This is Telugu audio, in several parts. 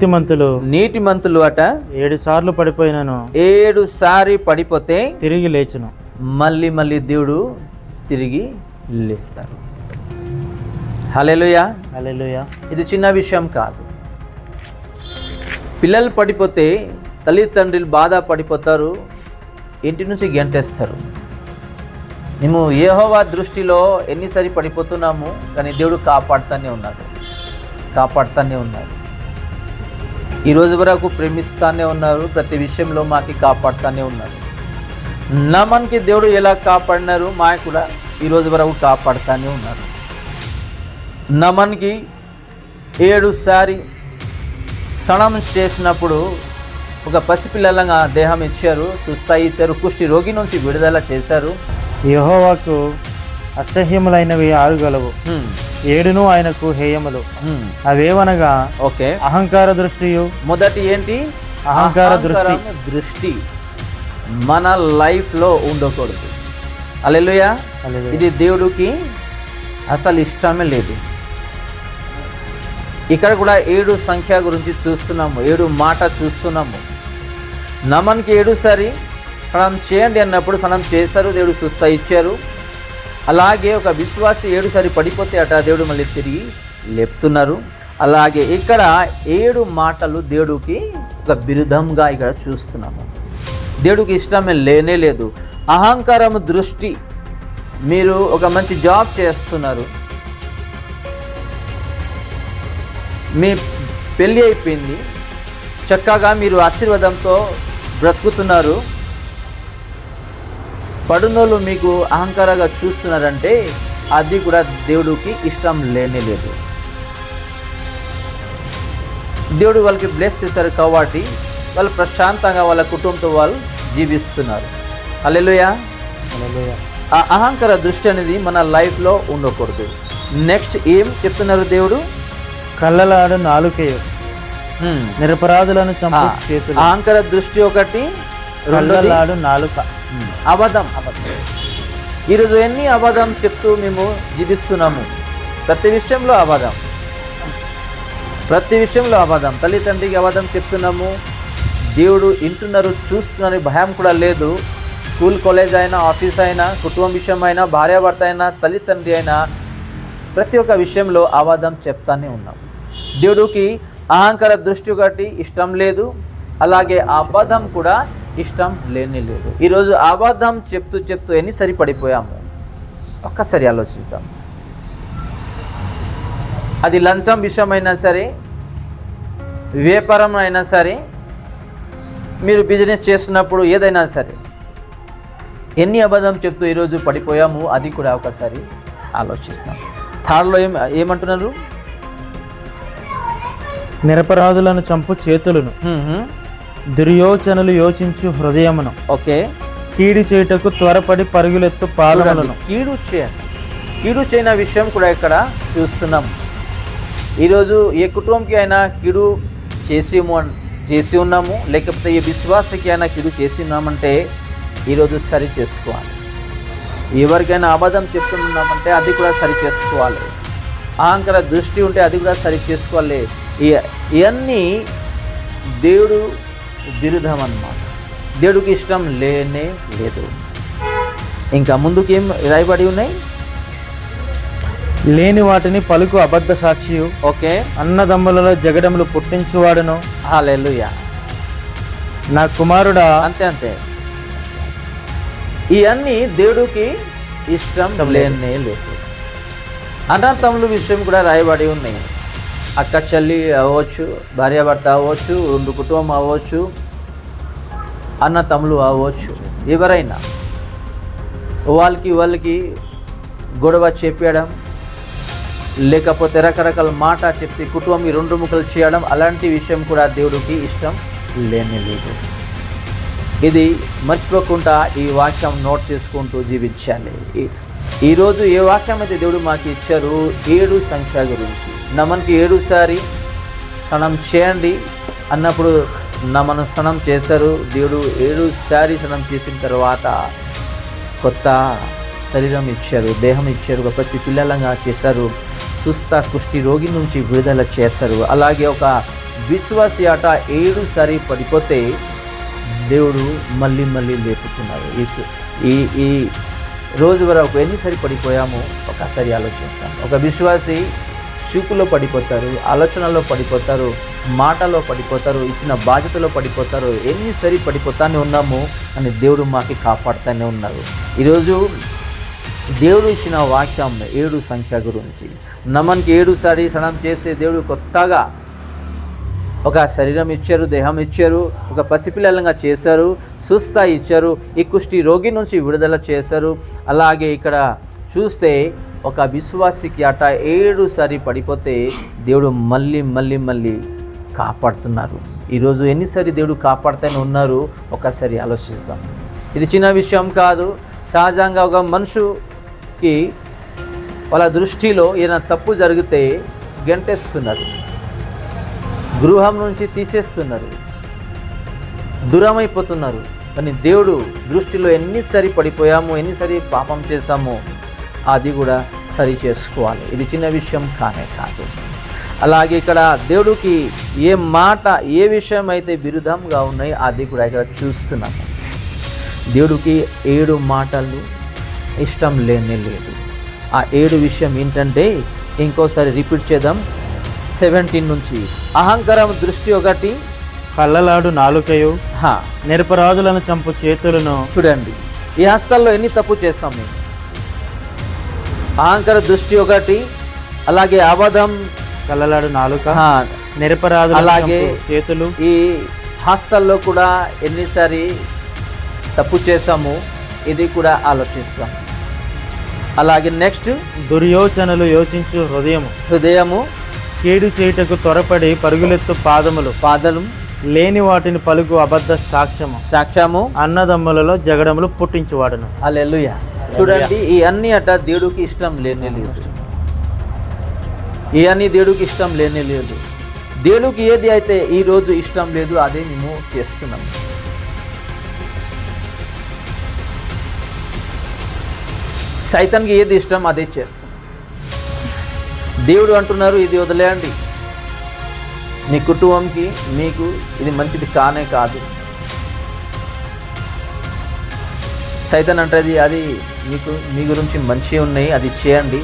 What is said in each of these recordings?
నీతిమంతులు నీటి మంతులు అట. ఏడు సార్లు పడిపోయినను. ఏడు సారి పడిపోతే తిరిగి లేచును. మళ్ళీ మళ్ళీ దేవుడు తిరిగి లేస్తారు హలేలుయా అలెలుయ ఇది చిన్న విషయం కాదు. పిల్లలు పడిపోతే తల్లిదండ్రులు బాధ పడిపోతారు ఇంటి నుంచి గెంటేస్తారు. మేము ఏహోవా దృష్టిలో ఎన్నిసారి పడిపోతున్నాము కానీ దేవుడు కాపాడుతూనే ఉన్నాడు. కాపాడుతూనే ఉన్నాడు. ఈ వరకు ప్రేమిస్తానే ఉన్నారు ప్రతి విషయంలో మాకి కాపాడుతూనే ఉన్నారు. నమన్కి దేవుడు ఎలా కాపాడినారు మా కూడా ఈరోజు వరకు కాపాడుతూనే ఉన్నారు. నమన్కి ఏడు సారి సణం చేసినప్పుడు ఒక పసిపిల్లలంగా దేహం ఇచ్చారు సుస్థాయి ఇచ్చారు కుష్టి రోగి నుంచి విడుదల చేశారు. యహోవాకు అసహ్యములైనవి ఆరు గలవు హ్మ్, ఏడును ఆయనకు హేయములు. అవేవనగా ఓకే. అహంకార దృష్టియు. మొదటి ఏంటి? అహంకార దృష్టి. దృష్టి మన లైఫ్లో ఉండకూడదు. అలెలుయా. ఇది దేవుడికి అసలు ఇష్టమే లేదు. ఇక్కడ కూడా ఏడు సంఖ్య గురించి చూస్తున్నాము ఏడు మాట చూస్తున్నాము. నమన్కి ఏడు సారి స్నానం చేయండి అన్నప్పుడు స్నానం చేశారు దేవుడు సుస్థ ఇచ్చారు. అలాగే ఒక విశ్వాసి ఏడుసారి పడిపోతే అట దేవుడు మళ్ళీ తిరిగి లేపుతున్నారు. అలాగే ఇక్కడ ఏడు మాటలు దేవుడికి ఒక బిరుదంగా ఇక్కడ చూస్తున్నాము. దేవుడికి ఇష్టమే లేనే లేదు. అహంకారం దృష్టి మీరు ఒక మంచి జాబ్ చేస్తున్నారు. మీ పెళ్ళి అయిపోయింది. చక్కగా మీరు ఆశీర్వాదంతో బ్రతుకుతున్నారు. పడునోళ్ళు మీకు అహంకారంగా చూస్తున్నారంటే అది కూడా దేవుడికి ఇష్టం లేనే లేదు. దేవుడు వాళ్ళకి బ్లెస్ చేశారు కాబట్టి వాళ్ళు ప్రశాంతంగా వాళ్ళ కుటుంబంతో వాళ్ళు జీవిస్తున్నారు. అల్లెలుయా. ఆ అహంకార దృష్టి అనేది మన లైఫ్లో ఉండకూడదు. నెక్స్ట్ ఏం చెప్తున్నారు దేవుడు? కళ్ళలాడు నాలుకేయు హ్మ్. నిరపరాధులను అహంకార దృష్టి ఒకటి రెండోది? కళ్ళలాడు నాలుక. అబద్ధం. అబద్ధం ఈరోజు ఎన్ని అబద్ధం చెప్తూ మేము జీవిస్తున్నాము? ప్రతి విషయంలో అబద్ధం. ప్రతి విషయంలో అబద్ధం. తల్లిదండ్రికి అబద్ధం చెప్తున్నాము. దేవుడు ఇంటున్నారు చూస్తున్నారని భయం కూడా లేదు. స్కూల్ కాలేజ్ అయినా ఆఫీస్ అయినా కుటుంబం విషయం అయినా భార్యాభర్త అయినా తల్లిదండ్రి అయినా ప్రతి ఒక్క విషయంలో అబద్ధం చెప్తానే ఉన్నాం. దేవుడికి అహంకార దృష్టి ఒకటి ఇష్టం లేదు. అలాగే అబద్ధం కూడా ఇష్టం లేని లేదు. ఈరోజు అబద్ధం చెప్తూ చెప్తూ ఎన్ని సరిపడిపోయాము ఒక్కసారి ఆలోచిద్దాం. అది లంచం విషయమైనా సరే వ్యాపారం అయినా సరే మీరు బిజినెస్ చేస్తున్నప్పుడు ఏదైనా సరే ఎన్ని అబద్ధం చెప్తూ ఈరోజు పడిపోయాము? అది కూడా ఒకసారి ఆలోచిస్తాం. థర్డ్లో ఏం ఏమంటున్నారు? నిరపరాధులను చంపు చేతులను. దుర్యోచనలు యోచించు హృదయమును. ఓకే. కీడి చేయుటకు త్వరపడి పరుగులెత్తు పాదములను. కీడు చేయండి కీడు చేయన విషయం కూడా ఇక్కడ చూస్తున్నాం. ఈరోజు ఏ కుటుంబంకి అయినా కీడు చేసి చేసి ఉన్నాము లేకపోతే ఏ విశ్వాసకి అయినా కీడు చేసి ఉన్నామంటే ఈరోజు సరి చేసుకోవాలి. ఎవరికైనా అబద్ధం చెప్తున్నామంటే అది కూడా సరి చేసుకోవాలి. అహంకార దృష్టి ఉంటే అది కూడా సరి చేసుకోవాలి. ఇవన్నీ దేవుడు విరుద్ధం అన్నమాట దేవుడికి ఇష్టం లేనే లేదు. ఇంకా ముందుకు ఏం రాయబడి ఉన్నాయి? లేని వాటిని పలుకు అబద్ధ సాక్షియు. ఓకే. అన్నదమ్ములలో జగడములు పుట్టించువాడును. హాలెలుయా. నా కుమారుడా. అంతే అంతే. ఇవన్నీ దేవుడికి ఇష్టం. లేనే లేదు. అనంతముల విషయం కూడా రాయబడి ఉన్నాయి. అక్క చెల్లి అవ్వచ్చు భార్యాభర్త అవ్వచ్చు రెండు కుటుంబం అవ్వచ్చు అన్న తమ్ములు అవ్వచ్చు. ఎవరైనా. వాళ్ళకి వాళ్ళకి గొడవ చెప్పడం లేకపోతే రకరకాల మాట చెప్తే కుటుంబం రెండు ముక్కలు చేయడం అలాంటి విషయం కూడా దేవుడికి ఇష్టం లేని లేదు. ఇది మర్చిపోకుండా ఈ వాక్యం నోట్ చేసుకుంటూ జీవించాలి. ఈ- ఈరోజు ఏ వాక్యం అయితే దేవుడు మాకు ఇచ్చారు ఏడు సంఖ్య గురించి. నమన్కి ఏడుసారి సనం చేయండి. అన్నప్పుడు నమను స్నానం చేశారు. దేవుడు ఏడు శారీ సనం చేసిన తర్వాత కొత్త శరీరం ఇచ్చారు దేహం ఇచ్చారు ఒక పిల్లలంగా చేశారు సుస్థ కుష్టి రోగి నుంచి విడుదల చేశారు. అలాగే ఒక విశ్వాసి ఆట ఏడు సారి పడిపోతే దేవుడు మళ్ళీ మళ్ళీ లేపుతున్నారు. ఈ ఈ ఈ రోజు వరకు ఎన్నిసారి పడిపోయామో ఒకసారి ఆలోచిస్తాం ఒక విశ్వాసి చూపులో పడిపోతారు ఆలోచనలో పడిపోతారు మాటలో పడిపోతారు ఇచ్చిన బాధ్యతలో పడిపోతారు ఎన్నిసారి పడిపోతానే ఉన్నాము అని దేవుడు మాకి కాపాడుతూనే ఉన్నారు. ఈరోజు దేవుడు ఇచ్చిన వాక్యం ఏడు సంఖ్య గురించి. నమన్కి ఏడు సారి సడం చేస్తే దేవుడు కొత్తగా ఒక శరీరం ఇచ్చారు దేహం ఇచ్చారు ఒక పసిపిల్లలంగా చేశారు సుస్థ ఇచ్చారు ఈ కుష్టి రోగి నుంచి విడుదల చేశారు. అలాగే ఇక్కడ చూస్తే ఒక విశ్వాసికి అట ఏడుసారి పడిపోతే దేవుడు మళ్ళీ మళ్ళీ మళ్ళీ కాపాడుతున్నారు. ఈరోజు ఎన్నిసారి దేవుడు కాపాడుతూనే ఉన్నారు? ఒకసారి ఆలోచిస్తాం. ఇది చిన్న విషయం కాదు. సహజంగా ఒక మనుషుకి వాళ్ళ దృష్టిలో ఏదైనా తప్పు జరిగితే గంటేస్తున్నారు. గృహం నుంచి తీసేస్తున్నారు. దూరమైపోతున్నారు. కానీ దేవుడు దృష్టిలో ఎన్నిసారి పడిపోయాము ఎన్నిసారి పాపం చేశామో అది కూడా సరి చేసుకోవాలి. ఇది చిన్న విషయం కానే కాదు. అలాగే ఇక్కడ దేవుడికి ఏ మాట ఏ విషయం అయితే విరుద్ధంగా ఉన్నాయో అది కూడా ఇక్కడ చూస్తున్నాము దేవుడికి ఏడు మాటలు ఇష్టం లేనే లేదు. ఆ ఏడు విషయం ఏంటంటే ఇంకోసారి రిపీట్ చేద్దాం. సెవెంటీన్ నుంచి అహంకారం దృష్టి ఒకటి. కళ్ళలాడు నాలుకయు. హా, నిరపరాధులను చంపు చేతులను. చూడండి. ఈ హస్తాల్లో ఎన్ని తప్పు చేస్తాం మేము? అహంకార దృష్టి ఒకటి అలాగే అబద్ధం కళ్ళలాడు నాలుక హా, నిరపరాధులను అలాగే చేతులు. ఈ హస్తాల్లో కూడా ఎన్నిసారి తప్పు చేసాము ఇది కూడా ఆలోచిస్తాం. అలాగే నెక్స్ట్. దుర్యోచనలు యోచించు హృదయము హృదయము. కీడు చేయుటకు త్వరపడి పరుగులెత్తు పాదములు. పాదలు. లేని వాటిని పలుకు అబద్ధ సాక్ష్యము. సాక్ష్యము. అన్నదమ్ములలో జగడములు పుట్టించువాడును. అల్లెలుయ చూడండి ఈ అన్ని అట దేవుడికి ఇష్టం లేనే లేదు. ఈ అన్ని దేవుడికి ఇష్టం లేనే లేదు. దేవుడికి ఏది అయితే ఈ రోజు ఇష్టం లేదు అదే మేము చేస్తున్నాం. సైతానికి ఏది ఇష్టం అదే చేస్తున్నాం. దేవుడు అంటున్నారు ఇది వదిలేయండి. మీ కుటుంబంకి మీకు ఇది మంచిది కానే కాదు. సైతాన్ అంటది అది మీకు మీ గురించి మంచి ఉన్నాయి అది చేయండి.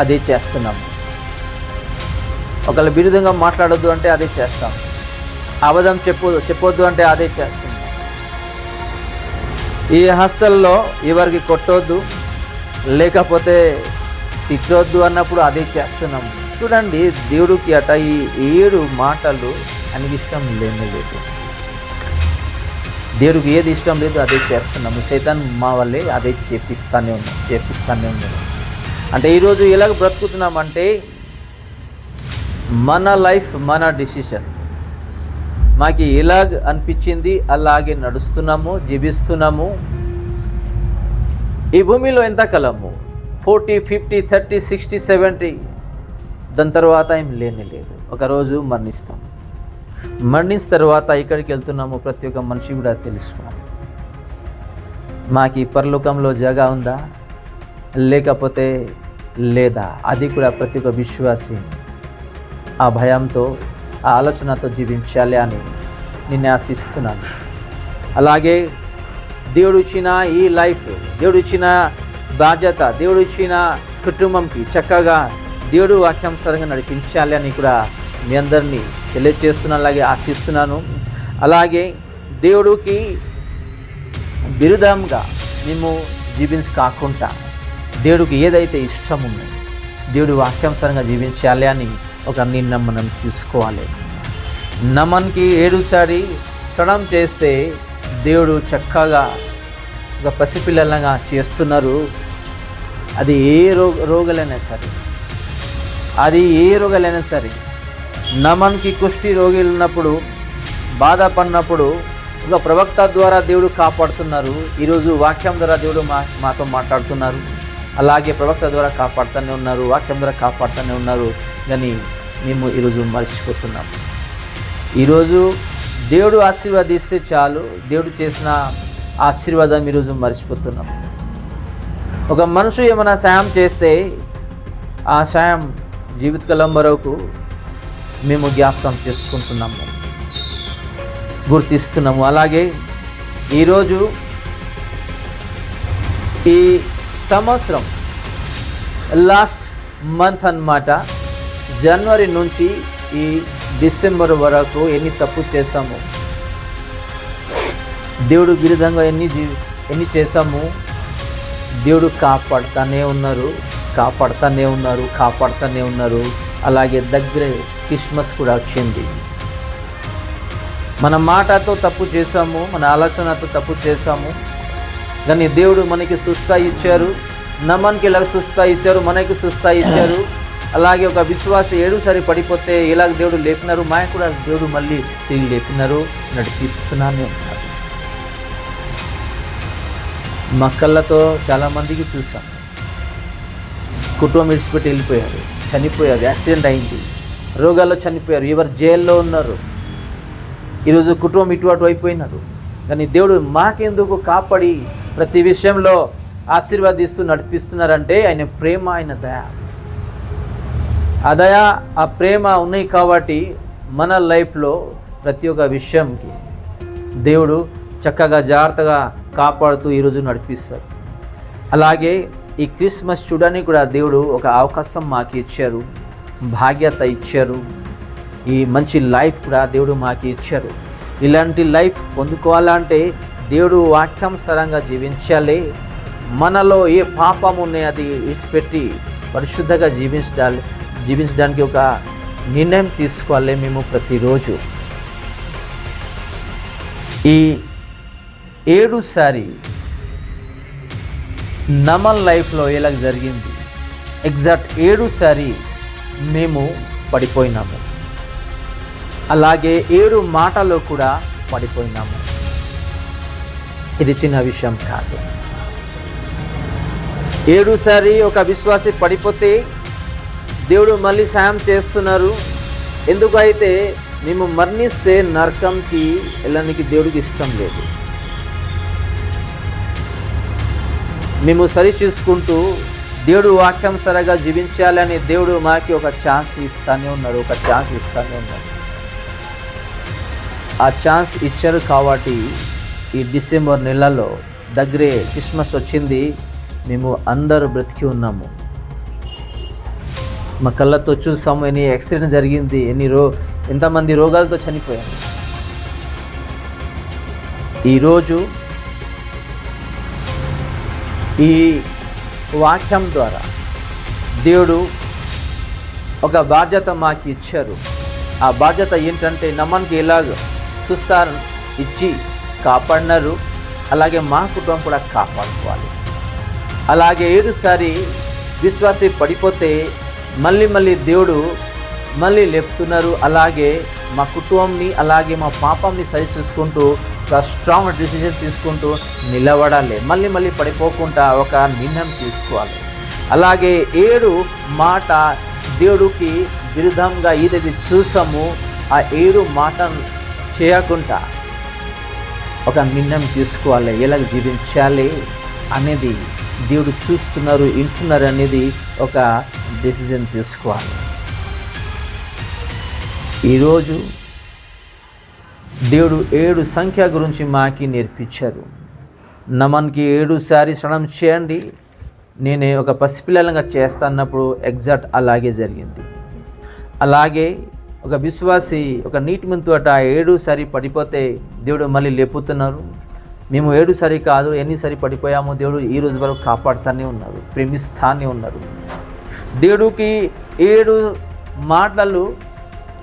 అదే చేస్తున్నాం. ఒకళ్ళ విరుద్ధంగా మాట్లాడొద్దు అంటే అదే చేస్తాం. అబద్ధం చెప్పు చెప్పొద్దు అంటే అదే చేస్తున్నాం. ఈ హస్తల్లో ఎవరికి కొట్టొద్దు లేకపోతే తిట్టొద్దు అన్నప్పుడు అదే చేస్తున్నాం. చూడండి దేవుడికి అట ఈ ఏడు మాటలు ఆయనకి ఇష్టం లేనే లేదు దేవుడికి ఏది ఇష్టం లేదు అదే చేస్తున్నాము. సైతాన్ మా వల్లే అదే చేపిస్తానే ఉంది చేపిస్తానే ఉంది. అంటే ఈరోజు ఎలాగ బ్రతుకుతున్నామంటే మన లైఫ్ మన డిసిషన్. మాకు ఎలాగ అనిపించింది అలాగే నడుస్తున్నాము జీవిస్తున్నాము. ఈ భూమిలో ఎంత కలము? Forty fifty thirty sixty seventy. దాని తర్వాత ఏం లేని లేదు. ఒకరోజు మరణిస్తాం. మరణించిన తర్వాత ఎక్కడికి వెళ్తున్నామో ప్రతి ఒక్క మనిషి కూడా తెలుసుకోవాలి. మాకు ఈ పరలోకంలో జగా ఉందా? లేకపోతే లేదా? అది కూడా ప్రతి ఒక్క విశ్వాసి ఆ భయంతో ఆ ఆలోచనతో జీవించాలి అని నిన్ను ఆశిస్తున్నాను. అలాగే దేవుడు ఇచ్చిన ఈ లైఫ్ దేవుడు ఇచ్చిన బాధ్యత దేవుడు ఇచ్చిన కుటుంబంకి చక్కగా దేవుడు వాక్యానుసారంగా నడిపించాలి అని కూడా మీ అందరినీ తెలియజేస్తున్నాను అలాగే ఆశిస్తున్నాను. అలాగే దేవుడికి బిరుదంగా మేము జీవించి కాకుండా దేవుడికి ఏదైతే ఇష్టం ఉందో దేవుడు వాక్యాంసరంగా జీవించాలి అని ఒక నిర్ణయం మనం తీసుకోవాలి. నమన్కి ఏడుసారి క్షణం చేస్తే దేవుడు చక్కగా ఒక పసిపిల్లలంగా చేస్తున్నారు. అది ఏ రో రోగులైనా సరే. అది ఏ రోగాలైనా సరే నమన్కి కుష్టి రోగిలు ఉన్నప్పుడు బాధపడినప్పుడు ఒక ప్రవక్త ద్వారా దేవుడు కాపాడుతున్నారు. ఈరోజు వాక్యం ద్వారా దేవుడు మా మాతో మాట్లాడుతున్నారు. అలాగే ప్రవక్త ద్వారా కాపాడుతూనే ఉన్నారు వాక్యం ద్వారా కాపాడుతూనే ఉన్నారు. కానీ మేము ఈరోజు మర్చిపోతున్నాం. ఈరోజు దేవుడు ఆశీర్వదిస్తే చాలు దేవుడు చేసిన ఆశీర్వాదం ఈరోజు మర్చిపోతున్నాం. ఒక మనుషు ఏమైనా సాయం చేస్తే ఆ సాయం జీవితకాలం వరకు మేము జ్ఞాపకం చేసుకుంటున్నాము. గుర్తిస్తున్నాము. అలాగే ఈరోజు ఈ సంవత్సరం లాస్ట్ మంత్ అన్నమాట. జనవరి నుంచి ఈ డిసెంబర్ వరకు ఎన్ని తప్పు చేశాము దేవుడు విరుద్ధంగా ఎన్ని ఎన్ని చేశాము దేవుడు కాపాడుతూనే ఉన్నారు కాపాడుతూనే ఉన్నారు కాపాడుతూనే ఉన్నారు. అలాగే దగ్గరే క్రిస్మస్ కూడా వచ్చింది. మన మాటతో తప్పు చేశాము మన ఆలోచనతో తప్పు చేశాము. కానీ దేవుడు మనకి సుస్థా ఇచ్చారు నమ్మనికి ఇలా సుస్థా ఇచ్చారు మనకి సుస్థా ఇచ్చారు. అలాగే ఒక విశ్వాస ఏడు సరి పడిపోతే ఇలాగ దేవుడు లేపినారు మా కూడా దేవుడు మళ్ళీ తిరిగి లేపినారు నడిపిస్తున్నానే ఉన్నారు మక్కళ్ళతో చాలామందికి చూసాం. కుటుంబం విడిచిపెట్టి వెళ్ళిపోయారు చనిపోయారు యాక్సిడెంట్ అయింది. రోగాల్లో చనిపోయారు. ఎవరు జైల్లో ఉన్నారు. ఈరోజు కుటుంబం ఇటు అటు అయిపోయినారు. కానీ దేవుడు మాకెందుకు కాపాడి ప్రతి విషయంలో ఆశీర్వాదిస్తూ నడిపిస్తున్నారంటే ఆయన ప్రేమ ఆయన దయ. ఆ దయ ఆ ప్రేమ ఉన్నాయి కాబట్టి మన లైఫ్లో ప్రతి ఒక్క విషయంకి దేవుడు చక్కగా జాగ్రత్తగా కాపాడుతూ ఈరోజు నడిపిస్తారు. అలాగే ఈ క్రిస్మస్ చూడడానికి కూడా దేవుడు ఒక అవకాశం మాకు ఇచ్చారు. భాగ్యత ఇచ్చారు. ఈ మంచి లైఫ్ కూడా దేవుడు మాకు ఇచ్చారు. ఇలాంటి లైఫ్ పొందుకోవాలంటే దేవుడు వాక్యానుసారంగా జీవించాలి. మనలో ఏ పాపం ఉన్నాయి అది విడిచిపెట్టి పరిశుద్ధంగా జీవించాలి జీవించడానికి ఒక నిర్ణయం తీసుకోవాలి మేము ప్రతిరోజు. ఈ ఏడుసారి నమన్ లైఫ్లో ఎలా జరిగింది? ఎగ్జాక్ట్ ఏడుసారి మేము పడిపోయినాము. అలాగే ఏడు మాటలో కూడా పడిపోయినాము. ఇది చిన్న విషయం కాదు. ఏడుసారి ఒక విశ్వాసి పడిపోతే దేవుడు మళ్ళీ సాయం చేస్తున్నారు. ఎందుకైతే మేము మరణిస్తే నరకంకి వెళ్ళడానికి దేవుడికి ఇష్టం లేదు. మేము సరి చూసుకుంటూ దేవుడు వాక్యం జీవించాలని దేవుడు మాకి ఒక ఛాన్స్ ఇస్తానే ఉన్నారు ఒక ఛాన్స్ ఇస్తానే ఉన్నారు. ఆ ఛాన్స్ ఇచ్చారు కాబట్టి ఈ డిసెంబర్ నెలలో దగ్గరే క్రిస్మస్ వచ్చింది మేము అందరూ బ్రతికి ఉన్నాము. మా కళ్ళతో చూసాము ఎన్ని యాక్సిడెంట్ జరిగింది ఎన్ని రో ఎంతమంది రోగాలతో చనిపోయారు. ఈరోజు ఈ వాక్యం ద్వారా. దేవుడు ఒక బాధ్యత మాకు ఇచ్చారు. ఆ బాధ్యత ఏంటంటే నమ్మనికి ఎలాగ సుస్తార్ ఇచ్చి కాపాడినారు. అలాగే మా కుటుంబం కూడా కాపాడుకోవాలి. అలాగే ఏడుసారి విశ్వాసి పడిపోతే మళ్ళీ మళ్ళీ దేవుడు మళ్ళీ లేపుతున్నారు. అలాగే మా కుటుంబంని అలాగే మా పాపంని సరి చూసుకుంటూ స్ట్రాంగ్ డిసిజన్ తీసుకుంటూ నిలబడాలి. మళ్ళీ మళ్ళీ పడిపోకుండా ఒక నిర్ణయం తీసుకోవాలి. అలాగే ఏడు మాట దేవుడికి విరుద్ధంగా ఏదైతే చూసాము ఆ ఏడు మాట చేయకుండా ఒక నిర్ణయం తీసుకోవాలి. ఎలా జీవించాలి అనేది దేవుడు చూస్తున్నారు వింటున్నారు అనేది ఒక డెసిజన్ తీసుకోవాలి. ఈరోజు దేవుడు ఏడు సంఖ్య గురించి మాకి నేర్పించారు. నమన్కి ఏడు సారి స్నానం చేయండి. నేను ఒక పసిపిల్లలంగా చేస్తాన్నప్పుడు ఎగ్జాక్ట్ అలాగే జరిగింది. అలాగే ఒక విశ్వాసి ఒక నీటి ముందుట అట ఏడు సారి పడిపోతే దేవుడు మళ్ళీ లేపుతున్నారు. మేము ఏడు సరి కాదు ఎన్నిసారి పడిపోయామో దేవుడు ఈ రోజు వరకు కాపాడుతూనే ఉన్నారు ప్రేమిస్తానే ఉన్నారు. దేవుడికి ఏడు మాటలు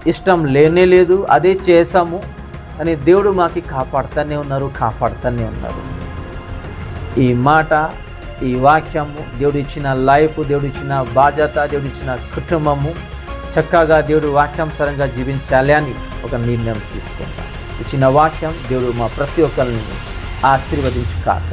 ఇష్టం లేనే లేదు అదే చేసాము అని దేవుడు మాకి కాపాడుతూనే ఉన్నారు కాపాడుతూనే ఉన్నారు. ఈ మాట ఈ వాక్యము దేవుడు ఇచ్చిన లైఫ్ దేవుడు ఇచ్చిన బాధ్యత దేవుడు ఇచ్చిన కుటుంబము చక్కగా దేవుడు వాక్యానుసారంగా జీవించాలి అని ఒక నిర్ణయం తీసుకుంటాం ఇచ్చిన వాక్యం దేవుడు మా ప్రతి ఒక్కరిని ఆశీర్వదించు కాక